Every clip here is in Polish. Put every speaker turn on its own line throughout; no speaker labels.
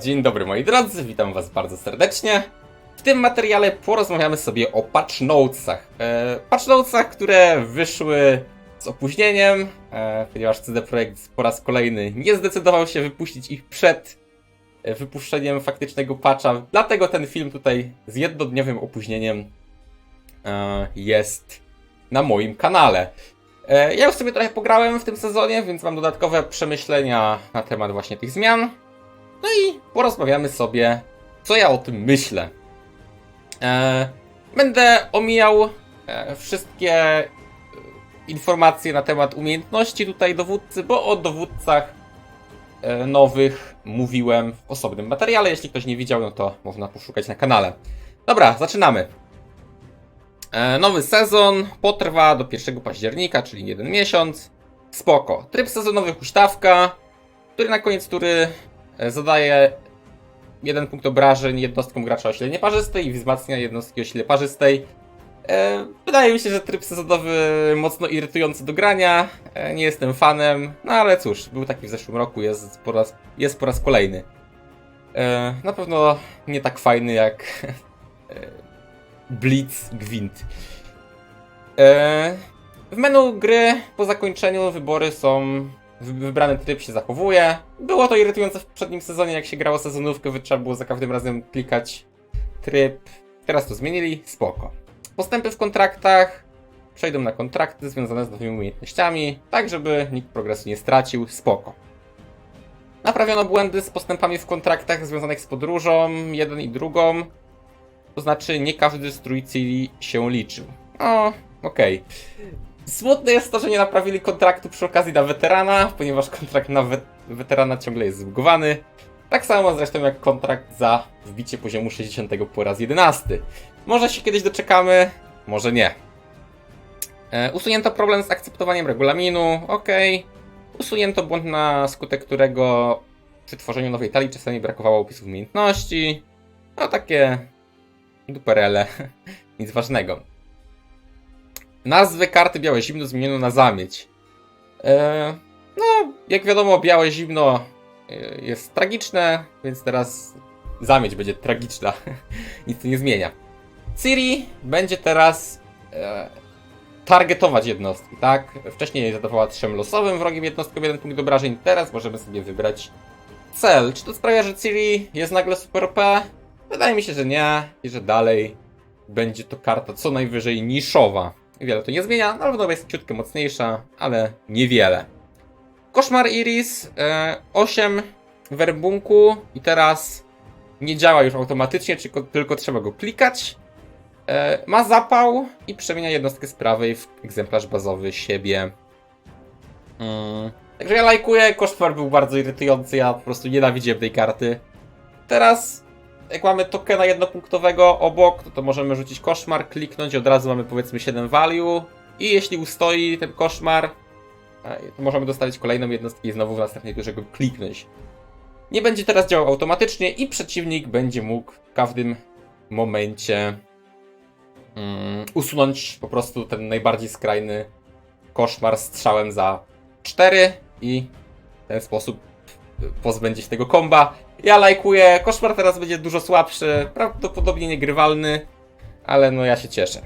Dzień dobry moi drodzy, witam was bardzo serdecznie. W tym materiale porozmawiamy sobie o patch notesach. E, patch notesach, które wyszły z opóźnieniem, e, ponieważ CD Projekt po raz kolejny nie zdecydował się wypuścić ich przed e, wypuszczeniem faktycznego patcha. Dlatego ten film tutaj z jednodniowym opóźnieniem e, jest na moim kanale. E, Ja już sobie trochę pograłem w tym sezonie, więc mam dodatkowe przemyślenia na temat właśnie tych zmian. No i porozmawiamy sobie, co ja o tym myślę. E, będę omijał e, wszystkie e, informacje na temat umiejętności tutaj dowódcy, bo o dowódcach e, nowych mówiłem w osobnym materiale. Jeśli ktoś nie widział, no to można poszukać na kanale. Dobra, zaczynamy. E, Nowy sezon potrwa do 1 października, czyli jeden miesiąc. Spoko. Tryb sezonowy huśtawka, który na koniec e, zadaje jeden punkt obrażeń jednostkom gracza o sile nieparzystej i wzmacnia jednostki o sile parzystej. E, Wydaje mi się, że tryb sezonowy mocno irytujący do grania. E, Nie jestem fanem, no ale cóż, był taki w zeszłym roku, jest po raz, jest po raz kolejny. E, Na pewno nie tak fajny jak e, Blitz Gwint. E, W menu gry po zakończeniu wybory są. Wy- Wybrany tryb się zachowuje. Było to irytujące w poprzednim sezonie, jak się grało sezonówkę, wy trzeba było za każdym razem klikać tryb. Teraz to zmienili, spoko. Postępy w kontraktach przejdą na kontrakty związane z nowymi umiejętnościami, tak żeby nikt progresu nie stracił, spoko. Naprawiono błędy z postępami w kontraktach związanych z podróżą, jeden i drugą. To znaczy, nie każdy z trójcy się liczył. O, okej. Smutne jest to, że nie naprawili kontraktu przy okazji na weterana, ponieważ kontrakt na we weterana ciągle jest zbugowany. Tak samo zresztą jak kontrakt za wbicie poziomu 60 po raz 11. Może się kiedyś doczekamy, może nie. E, usunięto problem z akceptowaniem regulaminu, ok. Usunięto błąd, na skutek którego przy tworzeniu nowej talii czasami brakowało opisów umiejętności. No takie duperele, nic ważnego. Nazwę karty Białe Zimno zmieniono na Zamieć. E, no, jak wiadomo, Białe Zimno e, jest tragiczne, więc teraz Zamieć będzie tragiczna. Nic to nie zmienia. Ciri będzie teraz e, targetować jednostki, tak? Wcześniej zadawała trzem losowym wrogiem jednostkom jeden punkt obrażeń, teraz możemy sobie wybrać cel. Czy to sprawia, że Ciri jest nagle super OP? Wydaje mi się, że nie i że dalej będzie to karta co najwyżej niszowa. Wiele to nie zmienia, na pewno jest ciutkę mocniejsza, ale niewiele. Koszmar Iris, e, 8 werbunku i teraz nie działa już automatycznie, tylko, tylko trzeba go klikać. E, ma zapał i przemienia jednostkę z prawej w egzemplarz bazowy siebie. Mm. Także ja lajkuję, koszmar był bardzo irytujący, ja po prostu nienawidziłem tej karty. Teraz, jak mamy tokena jednopunktowego obok, to, to możemy rzucić koszmar, kliknąć i od razu mamy powiedzmy 7 value. I jeśli ustoi ten koszmar, e, to możemy dostawić kolejną jednostkę i znowu w następnej turze go kliknąć. Nie będzie teraz działał automatycznie i przeciwnik będzie mógł w każdym momencie mm, usunąć po prostu ten najbardziej skrajny koszmar strzałem za 4 i w ten sposób pozbędzie się tego komba. Ja lajkuję, koszmar teraz będzie dużo słabszy, prawdopodobnie niegrywalny, ale no ja się cieszę.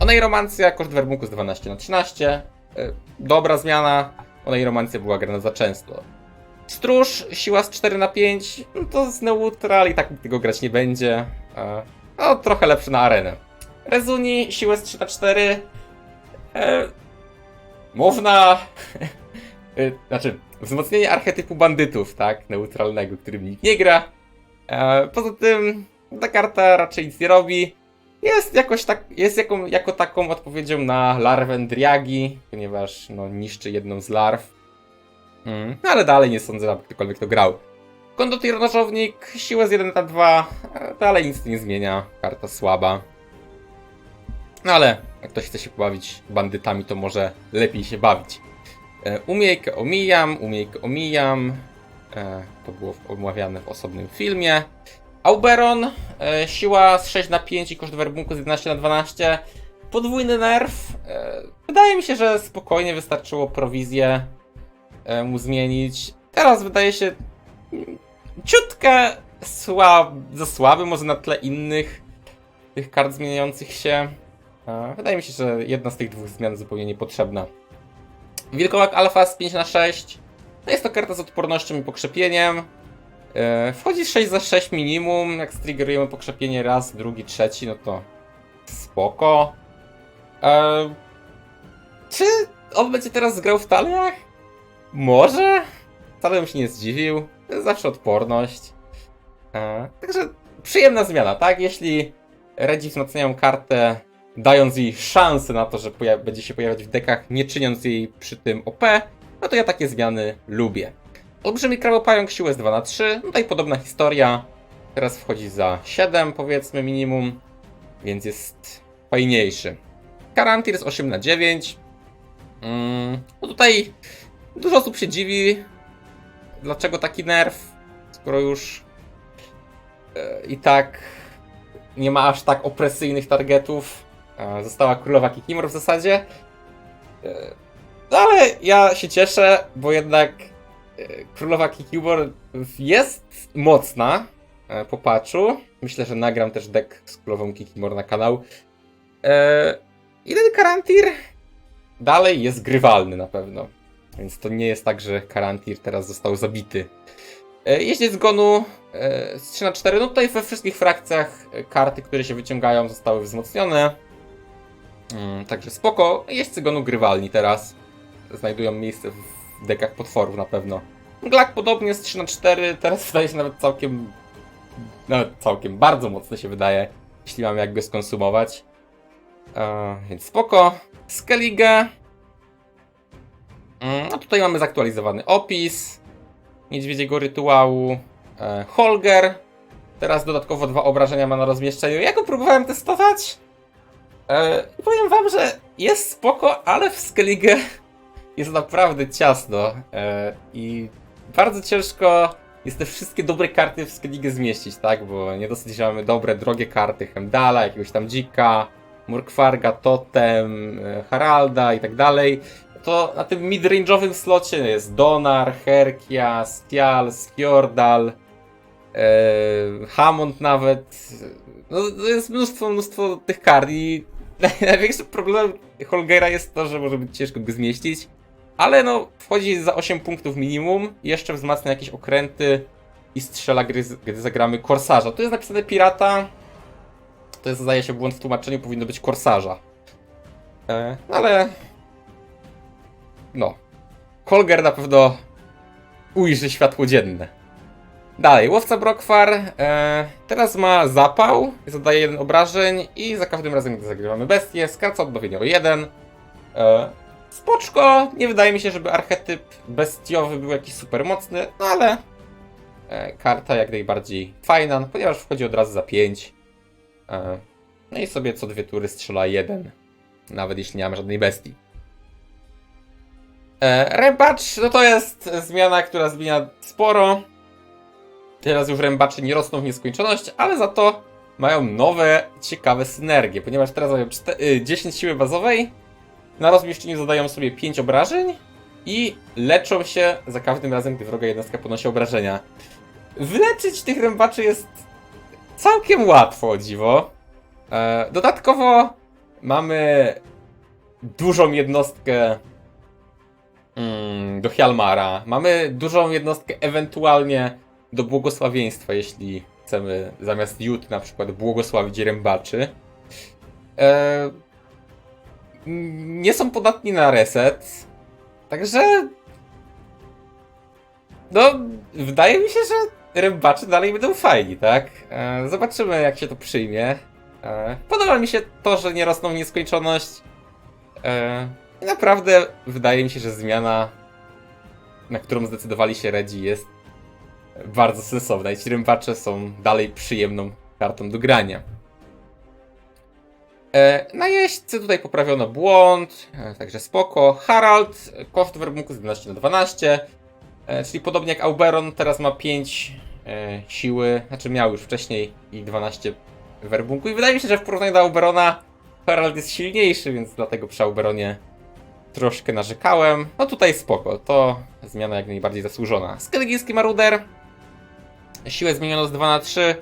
Onej romancja, koszt werbunku z 12 na 13. y, Dobra zmiana. Onej romancja była grana za często. Stróż, siła z 4 na 5, no to z neutral i tak tego grać nie będzie. E, No, trochę lepszy na arenę. Rezuni, siłę z 3 na 4. E, można. e, znaczy, wzmocnienie archetypu bandytów, tak? Neutralnego, którym nikt nie gra. E, poza tym, ta karta raczej nic nie robi. Jest jakoś tak, jest jaką, jako taką odpowiedzią na larwę Driagi, ponieważ no, niszczy jedną z larw. Mm, no ale dalej nie sądzę, aby ktokolwiek to grał. Nożownik, siłę z 1 na 2, e, dalej nic nie zmienia, karta słaba. No ale jak ktoś chce się pobawić bandytami, to może lepiej się bawić. E, Umiejkę omijam, umiejkę omijam. E, To było omawiane w osobnym filmie. Auberon, e, siła z 6 na 5 i koszt werbunku z 11 na 12. Podwójny nerw. Wydaje mi się, że spokojnie wystarczyło prowizję mu zmienić. Teraz wydaje się mm, ciutkę słab, za słaby, może na tle innych tych kart zmieniających się. Wydaje mi się, że jedna z tych dwóch zmian zupełnie niepotrzebna. Wilkołak Alpha z 5 na 6 no jest to karta z odpornością i pokrzepieniem. E, Wchodzi 6 za 6 minimum. Jak striggerujemy pokrzepienie raz, drugi, trzeci, no to spoko. E, Czy on będzie teraz grał w taliach? Może? Wcale bym się nie zdziwił. To jest zawsze odporność. E, Także przyjemna zmiana, tak? Jeśli Redzi wzmacniają kartę, dając jej szansę na to, że będzie się pojawiać w dekach, nie czyniąc jej przy tym OP, no to ja takie zmiany lubię. Olbrzymi krabopająk siłę jest 2 na 3 no tutaj podobna historia. Teraz wchodzi za 7 powiedzmy minimum, więc jest fajniejszy. Karantir jest 8 na 9 mm, No tutaj dużo osób się dziwi, dlaczego taki nerw, skoro już e, i tak nie ma aż tak opresyjnych targetów. E, Została królowa Kikimor w zasadzie. E, No ale ja się cieszę, bo jednak e, królowa Kikimor jest mocna po patchu. Myślę, że nagram też deck z królową Kikimor na kanał. I ten Karantir dalej jest grywalny na pewno. Więc to nie jest tak, że Karantir teraz został zabity. Jeździec zgonu e, z 3 na 4 no tutaj we wszystkich frakcjach karty, które się wyciągają zostały wzmocnione. Mm, Także spoko. Jeźdźcy gonu grywalni teraz. Znajdują miejsce w dekach potworów na pewno. Glak podobnie z 3 na 4 teraz wydaje się nawet całkiem... Nawet całkiem, bardzo mocno się wydaje, jeśli mamy jak go skonsumować. E, więc spoko. Skellige. A tutaj mamy zaktualizowany opis niedźwiedziego rytuału. E, Holger. Teraz dodatkowo dwa obrażenia ma na rozmieszczeniu. Ja go próbowałem testować. E, powiem wam, że jest spoko, ale w Skellige jest naprawdę ciasno. E, I bardzo ciężko jest te wszystkie dobre karty w Skellige zmieścić, tak? Bo nie dosyć, że mamy dobre, drogie karty Hemdala, jakiegoś tam Dzika, Murkwarga, Totem, e, Haralda i tak dalej to na tym midrange'owym slocie jest Donar, Herkia, Stial, Skjordal, Hammond nawet. No, jest mnóstwo, mnóstwo tych kart i największym problemem Holgera jest to, że może być ciężko go zmieścić, ale no wchodzi za 8 punktów minimum, jeszcze wzmacnia jakieś okręty i strzela gry, gdy zagramy Korsarza. Tu jest napisane Pirata, to jest zdaje się błąd w tłumaczeniu, powinno być Korsarza. E, ale no. Holger na pewno ujrzy światło dzienne. Dalej, łowca Brokwar e, teraz ma zapał, zadaje jeden obrażeń i za każdym razem, gdy zagrywamy bestię, skraca odnowienie o jeden. E, spoczko, nie wydaje mi się, żeby archetyp bestiowy był jakiś super mocny, no ale e, karta jak najbardziej fajna, no, ponieważ wchodzi od razu za 5. E, no i sobie co dwie tury strzela jeden, nawet jeśli nie mamy żadnej bestii. E, no to jest zmiana, która zmienia sporo. Teraz już rębacze nie rosną w nieskończoność, ale za to mają nowe, ciekawe synergie, ponieważ teraz mają czte- y, 10 siły bazowej, na rozmieszczeniu zadają sobie 5 obrażeń i leczą się za każdym razem, gdy wroga jednostka ponosi obrażenia. Wyleczyć tych rębaczy jest całkiem łatwo, dziwo. E, dodatkowo mamy dużą jednostkę mm, do Hjalmara. Mamy dużą jednostkę ewentualnie do błogosławieństwa, jeśli chcemy zamiast Jut na przykład błogosławić rębaczy. E, nie są podatni na reset, także no, wydaje mi się, że rębacze dalej będą fajni, tak? E, zobaczymy, jak się to przyjmie. E, podoba mi się to, że nie rosną nieskończoność. E, naprawdę wydaje mi się, że zmiana, na którą zdecydowali się Redzi, jest bardzo sensowna. I ci rębacze są dalej przyjemną kartą do grania. E, na jeźdźcy tutaj poprawiono błąd, e, także spoko. Harald, koszt werbunku z 11 na 12, e, czyli podobnie jak Auberon, teraz ma 5 e, siły, znaczy miał już wcześniej i 12 werbunku. I wydaje mi się, że w porównaniu do Auberona Harald jest silniejszy, więc dlatego przy Auberonie troszkę narzekałem. No tutaj spoko, to zmiana jak najbardziej zasłużona. Skelgijski Maruder. Siłę zmieniono z 2 na 3.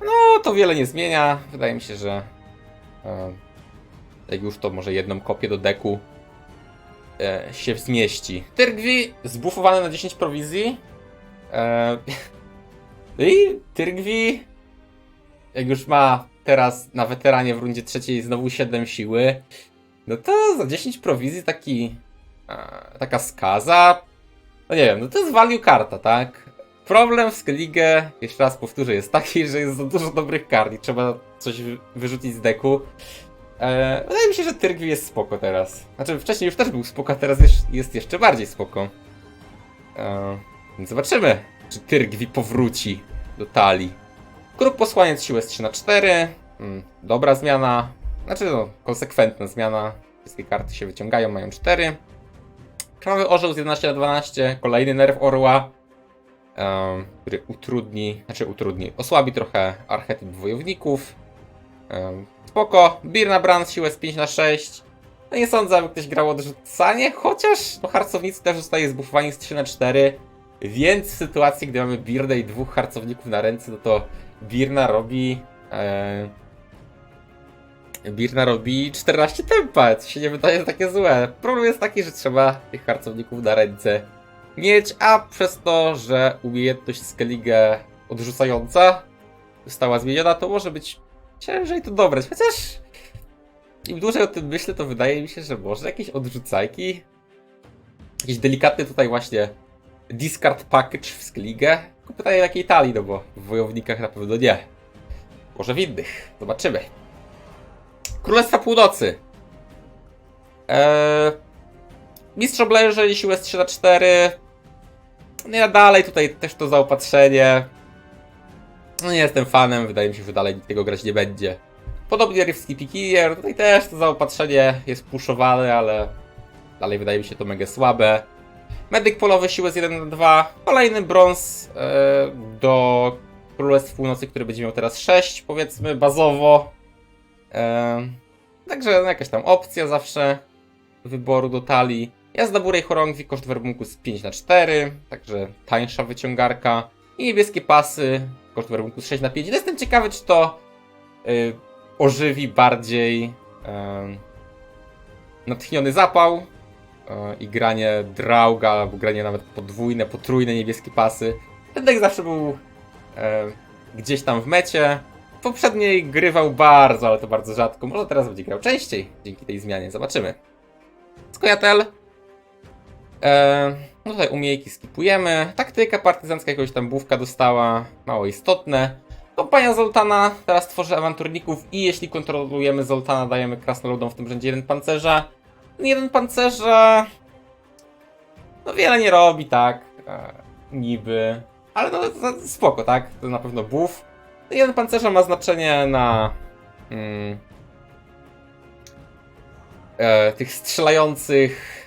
No, to wiele nie zmienia. Wydaje mi się, że e, jak już to może jedną kopię do deku e, się zmieści. Tyrgwi zbufowany na 10 prowizji. E, I Tyrgwi, jak już ma teraz na weteranie w rundzie trzeciej znowu 7 siły, no to za 10 prowizji taki e, taka skaza. No nie wiem, no to jest value karta, tak? Problem w Skellige, jeszcze raz powtórzę, jest taki, że jest za dużo dobrych kart i trzeba coś wy- wyrzucić z deku. E, wydaje mi się, że Tyrgwi jest spoko teraz. Znaczy, wcześniej już też był spoko, a teraz jest, jest jeszcze bardziej spoko. E, więc zobaczymy, czy Tyrgwi powróci do talii. Kruk posłaniec siłę z 3 na 4 mm, Dobra zmiana. Znaczy, no, konsekwentna zmiana. Wszystkie karty się wyciągają, mają 4. Krwawy orzeł z 11 na 12. Kolejny nerw orła który utrudni, znaczy utrudni, osłabi trochę archetyp wojowników. Spoko, Birna Brand siłę z 5 na 6. No nie sądzę, aby ktoś grał odrzucanie, chociaż no, harcownicy też zostaje zbufowani z 3 na 4. Więc w sytuacji, gdy mamy Birnę i dwóch harcowników na ręce, no to Birna robi. Birna robi 14 tempa, co się nie wydaje takie złe. Problem jest taki, że trzeba tych harcowników na ręce mieć, a przez to, że umiejętność Skellige odrzucająca została zmieniona, to może być ciężej to dobrać. Chociaż im dłużej o tym myślę, to wydaje mi się, że może jakieś odrzucajki, jakiś delikatny tutaj właśnie discard package w Skellige. Tylko pytanie jakiej talii, no bo w wojownikach na pewno nie. Może w innych. Zobaczymy. Królestwa Północy. Eee, Mistrz Obleży, siłę z 3 na 4. No ja dalej tutaj też to zaopatrzenie. No nie jestem fanem, wydaje mi się, że dalej nikt tego grać nie będzie. Podobnie Rifski Pikier, tutaj też to zaopatrzenie jest puszowane, ale dalej wydaje mi się to mega słabe. Medyk polowy, siłę z 1 na 2. Kolejny brąz e, do Królestw Północy, który będzie miał teraz 6, powiedzmy, bazowo. E, także jakaś tam opcja zawsze wyboru do talii. Jazda Burej Chorągwi, koszt werbunku z 5 na 4, także tańsza wyciągarka. I niebieskie pasy, koszt werbunku z 6 na 5. Jestem ciekawy, czy to y, ożywi bardziej y, natchniony zapał y, i granie drauga, albo granie nawet podwójne, potrójne niebieskie pasy. Ten deck zawsze był y, gdzieś tam w mecie. Poprzedniej grywał bardzo, ale to bardzo rzadko. Może teraz będzie grał częściej dzięki tej zmianie. Zobaczymy. Skojatel. Eee, no tutaj umiejki skipujemy. Taktyka partyzancka jakiegoś tam bówka dostała. Mało istotne. Kompania Zoltana teraz tworzy awanturników i jeśli kontrolujemy Zoltana, dajemy krasnoludom w tym rzędzie jeden pancerza. Ten jeden pancerza... No wiele nie robi, tak. Eee, niby. Ale no to spoko, tak? To na pewno buff. Jeden pancerza ma znaczenie na... Mm, e, tych strzelających.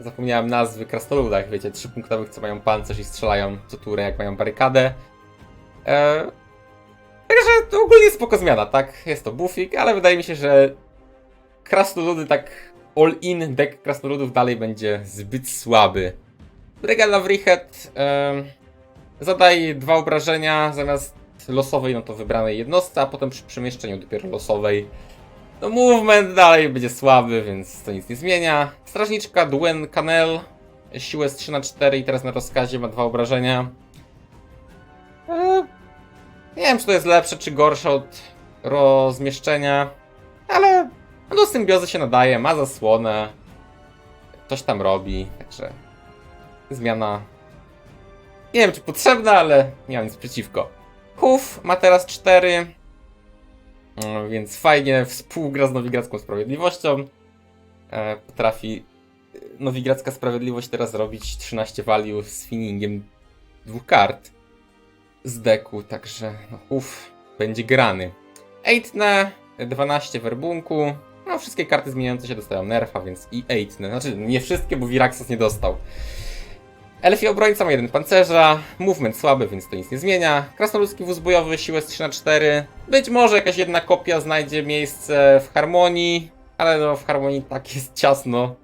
Zapomniałem nazwy krasnoludach, wiecie, trzypunktowych, co mają pancerz i strzelają co turę, jak mają barykadę. E, także to ogólnie spoko zmiana, tak? Jest to buffik, ale wydaje mi się, że krasnoludy tak all-in deck krasnoludów dalej będzie zbyt słaby. Regal Lavrihet e, zadaje dwa obrażenia zamiast losowej, no to wybranej jednostce, a potem przy przemieszczeniu dopiero losowej no movement dalej będzie słaby, więc to nic nie zmienia. Strażniczka Duen Canel, siłę z 3 na 4 i teraz na rozkazie ma dwa obrażenia. Eee, nie wiem, czy to jest lepsze, czy gorsze od rozmieszczenia, ale no do symbiozy się nadaje, ma zasłonę, coś tam robi, także zmiana nie wiem, czy potrzebna, ale nie mam nic przeciwko. Huf ma teraz 4, no, więc fajnie współgra z Nowigradzką Sprawiedliwością. E, potrafi e, Nowigradzka Sprawiedliwość teraz robić 13 value z finingiem dwóch kart z deku, także no, uff, będzie grany. Eitne, 12 werbunku. No, wszystkie karty zmieniające się dostają nerfa, więc i Eitne. Znaczy, nie wszystkie, bo Viraxos nie dostał. Elfie obrońca ma jeden pancerza, movement słaby, więc to nic nie zmienia. Krasnoludzki wóz bojowy, siłę z 3 na 4 Być może jakaś jedna kopia znajdzie miejsce w harmonii, ale no w harmonii tak jest ciasno.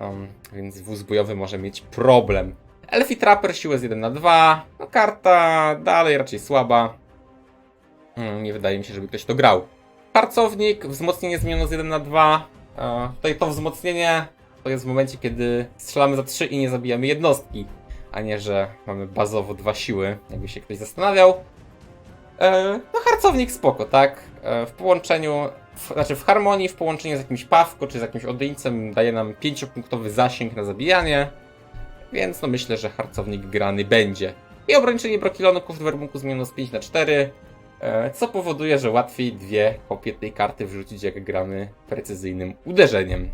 Um, więc wóz bojowy może mieć problem. Elfie Trapper, siłę z 1 na 2 No karta dalej raczej słaba. Mm, Nie wydaje mi się, żeby ktoś to grał. Harcownik, wzmocnienie zmieniono z 1 na 2. E, Tutaj to wzmocnienie to jest w momencie, kiedy strzelamy za 3 i nie zabijamy jednostki, a nie, że mamy bazowo dwa siły, jakby się ktoś zastanawiał. E, No harcownik spoko, tak? E, W połączeniu, w, znaczy w harmonii, w połączeniu z jakimś pawko czy z jakimś odyńcem daje nam 5-punktowy zasięg na zabijanie, więc no myślę, że harcownik grany będzie. I ograniczenie brokilonów w werbunku zmieniono z 5 na 4, e, co powoduje, że łatwiej dwie kopie tej karty wrzucić, jak gramy precyzyjnym uderzeniem.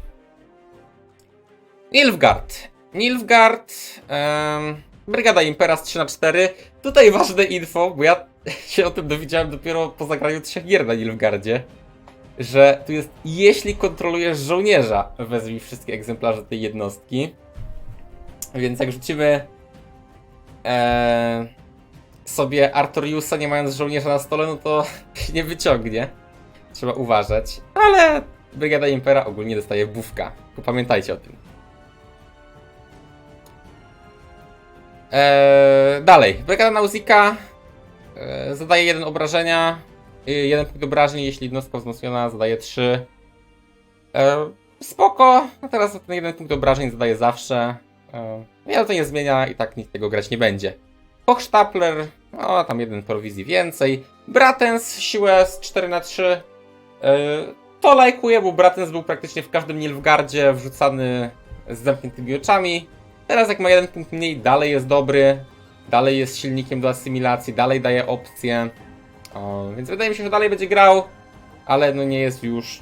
Nilfgaard. Nilfgaard, em, Brygada Impera z 3 na 4. Tutaj ważne info, bo ja się o tym dowiedziałem dopiero po zagraniu trzech gier na Nilfgaardzie, że tu jest, jeśli kontrolujesz żołnierza, wezwij wszystkie egzemplarze tej jednostki. Więc jak rzucimy e, sobie Artoriusa nie mając żołnierza na stole, no to się nie wyciągnie. Trzeba uważać. Ale Brygada Impera ogólnie dostaje bufka. Pamiętajcie o tym. Eee, dalej. Brygada Nausika e, zadaje jeden obrażenia. y, Jeden punkt obrażeń, jeśli jednostka wzmocniona zadaje 3. E, spoko. No teraz ten jeden punkt obrażeń zadaje zawsze. E, ale to nie zmienia i tak nikt tego grać nie będzie. Hochstapler, o tam jeden prowizji więcej. Bratens, siłę z 4 na 3 e, To lajkuję, bo Bratens był praktycznie w każdym Nilfgardzie wrzucany z zamkniętymi oczami. Teraz jak ma jeden punkt mniej, dalej jest dobry. Dalej jest silnikiem do asymilacji, dalej daje opcje. O, więc wydaje mi się, że dalej będzie grał, ale no nie jest już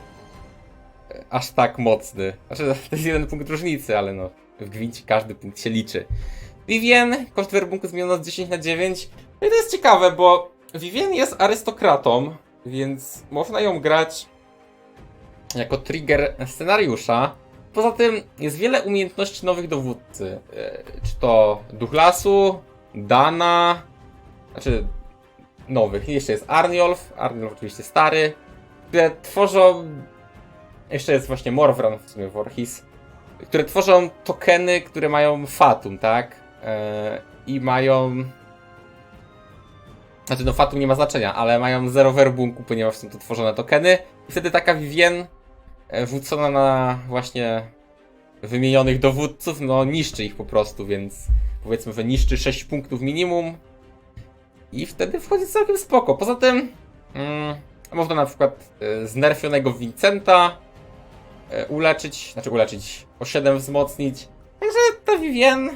e, aż tak mocny. Znaczy, to jest jeden punkt różnicy, ale no w gwincie każdy punkt się liczy. Vivien, koszt werbunku zmieniono z 10 na 9. No i to jest ciekawe, bo Vivien jest arystokratą, więc można ją grać jako trigger scenariusza. Poza tym jest wiele umiejętności nowych dowódcy. E, Czy to Duch Lasu, Dana, znaczy nowych. Jeszcze jest Arniolf, Arniolf oczywiście stary, które tworzą. Jeszcze jest właśnie Morvran, w sumie Vorhis, które tworzą tokeny, które mają Fatum, tak? E, I mają. Znaczy, no Fatum nie ma znaczenia, ale mają zero werbunku, ponieważ są to tworzone tokeny. I wtedy taka Vivien e, wrzucona na właśnie wymienionych dowódców, no niszczy ich po prostu, więc powiedzmy, że niszczy 6 punktów minimum i wtedy wchodzi całkiem spoko. Poza tym mm, można na przykład e, znerfionego Vincenta e, uleczyć, znaczy uleczyć, o 7 wzmocnić. Także ta Vivien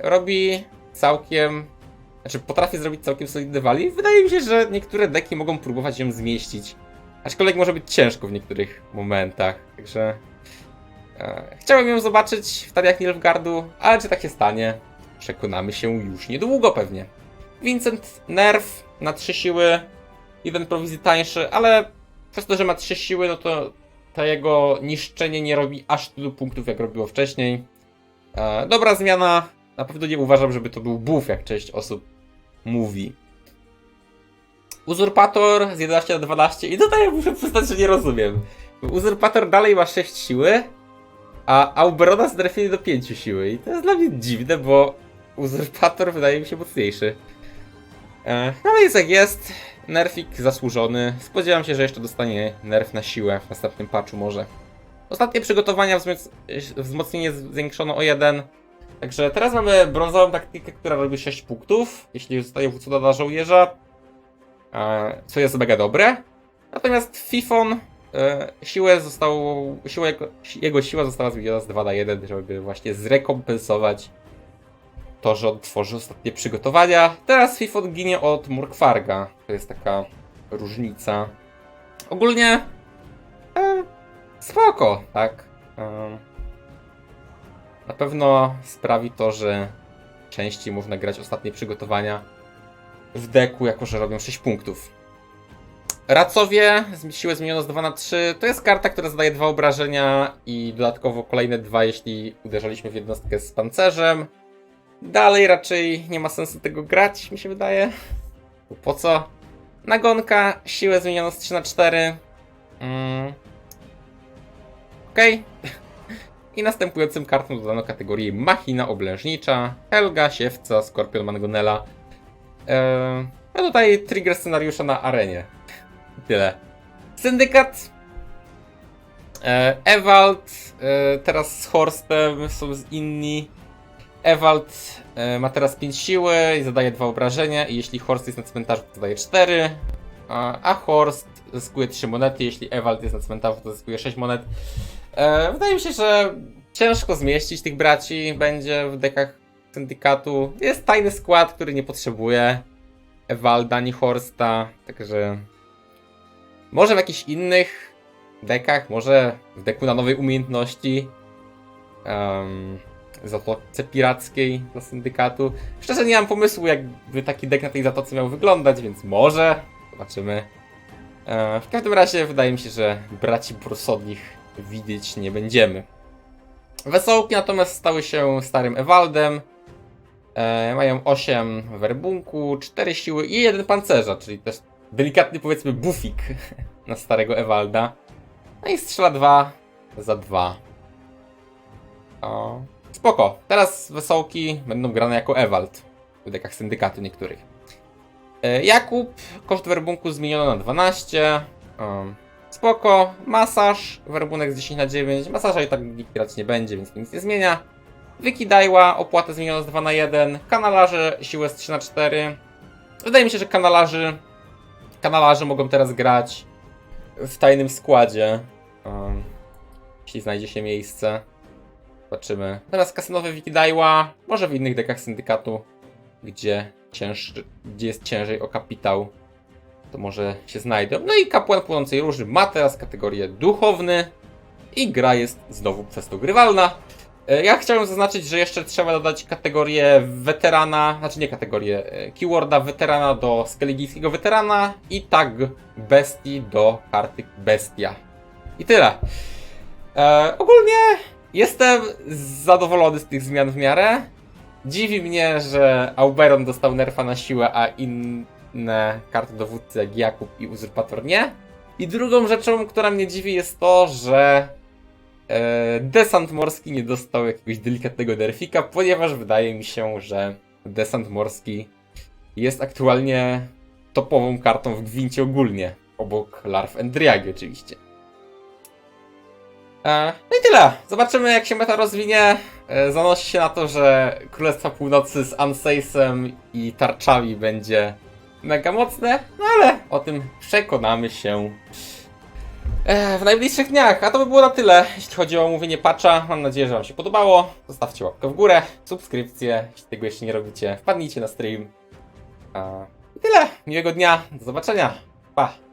robi całkiem, znaczy potrafi zrobić całkiem solidny wali. Wydaje mi się, że niektóre deki mogą próbować ją zmieścić. Aczkolwiek może być ciężko w niektórych momentach, także e, chciałem ją zobaczyć w taliach Nilfgaardu, ale czy tak się stanie, przekonamy się już niedługo pewnie. Vincent nerf na 3 siły, jeden prowizji tańszy, ale przez to, że ma 3 siły, no to to jego niszczenie nie robi aż tylu punktów, jak robiło wcześniej. E, dobra zmiana. Na pewno nie uważam, żeby to był buff, jak część osób mówi. Uzurpator z 11 na 12 i tutaj muszę przyznać, że nie rozumiem. Uzurpator dalej ma 6 siły, a Auberona znerfili do 5 siły i to jest dla mnie dziwne, bo Uzurpator wydaje mi się mocniejszy. E, ale jest jak jest. Nerfik zasłużony. Spodziewam się, że jeszcze dostanie nerf na siłę w następnym patchu może. Ostatnie przygotowania wzmoc wzmocnienie zwiększono o 1. Także teraz mamy brązową taktykę, która robi 6 punktów, jeśli zostaje wrzucona na żołnierza. E, co jest mega dobre. Natomiast Fifon e, siłę zostało, siłę jego, jego siła została zmieniona z 2 na 1, żeby właśnie zrekompensować to, że on tworzy ostatnie przygotowania. Teraz Fifon ginie od Murkwarga. To jest taka różnica. Ogólnie e, spoko, tak. E, na pewno sprawi to, że częściej można grać ostatnie przygotowania w deku, jako że robią 6 punktów. Racowie, siłę zmieniono z 2 na 3. To jest karta, która zadaje dwa obrażenia i dodatkowo kolejne dwa, jeśli uderzaliśmy w jednostkę z pancerzem. Dalej raczej nie ma sensu tego grać, mi się wydaje. Po co? Nagonka, siłę zmieniono z 3 na 4. Mm. Okej. I następującym kartą dodano kategorię Machina Oblężnicza, Helga, Siewca, Skorpion Mangonela. A tutaj trigger scenariusza na arenie. Tyle. Syndykat. E, Ewald. E, teraz z Horstem są z inni. Ewald e, ma teraz 5 siły i zadaje 2 obrażenia. I jeśli Horst jest na cmentarzu, to zadaje 4. A, Horst zyskuje 3 monety. Jeśli Ewald jest na cmentarzu, to zyskuje 6 monet. Wydaje mi się, że ciężko zmieścić tych braci będzie w dekach syndykatu. Jest tajny skład, który nie potrzebuje Ewalda ani Horsta, także może w jakichś innych dekach, może w deku na nowej umiejętności um, Zatoce Pirackiej dla syndykatu. Szczerze nie mam pomysłu, jakby taki dek na tej Zatoce miał wyglądać, więc może zobaczymy. E, w każdym razie wydaje mi się, że braci Brosodnich widzieć nie będziemy. Wesołki natomiast stały się starym Ewaldem. E, mają 8 werbunku, 4 siły i 1 pancerza, czyli też delikatny powiedzmy bufik na starego Ewalda. No i strzela 2 za 2. O, spoko. Teraz wesołki będą grane jako Ewald w dekach syndykatu niektórych. E, Jakub, koszt werbunku zmieniono na 12. Um, spoko. Masaż, werbunek z 10 na 9. Masaża i tak nikt grać nie będzie, więc nic nie zmienia. Wykidajła, opłatę zmieniono z 2 na 1. Kanalarze, siłę z 3 na 4. Wydaje mi się, że kanalarzy, kanalarze mogą teraz grać w tajnym składzie. Um, jeśli znajdzie się miejsce. Zobaczymy. Teraz kasynowe Wikidajła, może w innych dekach syndykatu, gdzie, cięż, gdzie jest ciężej o kapitał, to może się znajdą. No i kapłan płonącej róży ma teraz kategorię duchowny i gra jest znowu przez to grywalna. E, Ja chciałem zaznaczyć, że jeszcze trzeba dodać kategorię weterana, znaczy nie kategorię, e, keyworda weterana do skeligijskiego weterana i tag bestii do karty bestia. I tyle. E, ogólnie jestem zadowolony z tych zmian w miarę. Dziwi mnie, że Auberon dostał nerfa na siłę, a inne karty dowódcy jak Jakub i Uzurpator nie. I drugą rzeczą, która mnie dziwi jest to, że desant morski nie dostał jakiegoś delikatnego nerfika, ponieważ wydaje mi się, że desant morski jest aktualnie topową kartą w gwincie ogólnie. Obok Larv Endriagi oczywiście. E, No i tyle. Zobaczymy jak się meta rozwinie. E, Zanosi się na to, że Królestwa Północy z Anseisem i tarczami będzie mega mocne, no ale o tym przekonamy się e, w najbliższych dniach. A to by było na tyle, jeśli chodzi o omówienie patcha. Mam nadzieję, że Wam się podobało. Zostawcie łapkę w górę, subskrypcję, jeśli tego jeszcze nie robicie. Wpadnijcie na stream. I tyle. Miłego dnia. Do zobaczenia. Pa.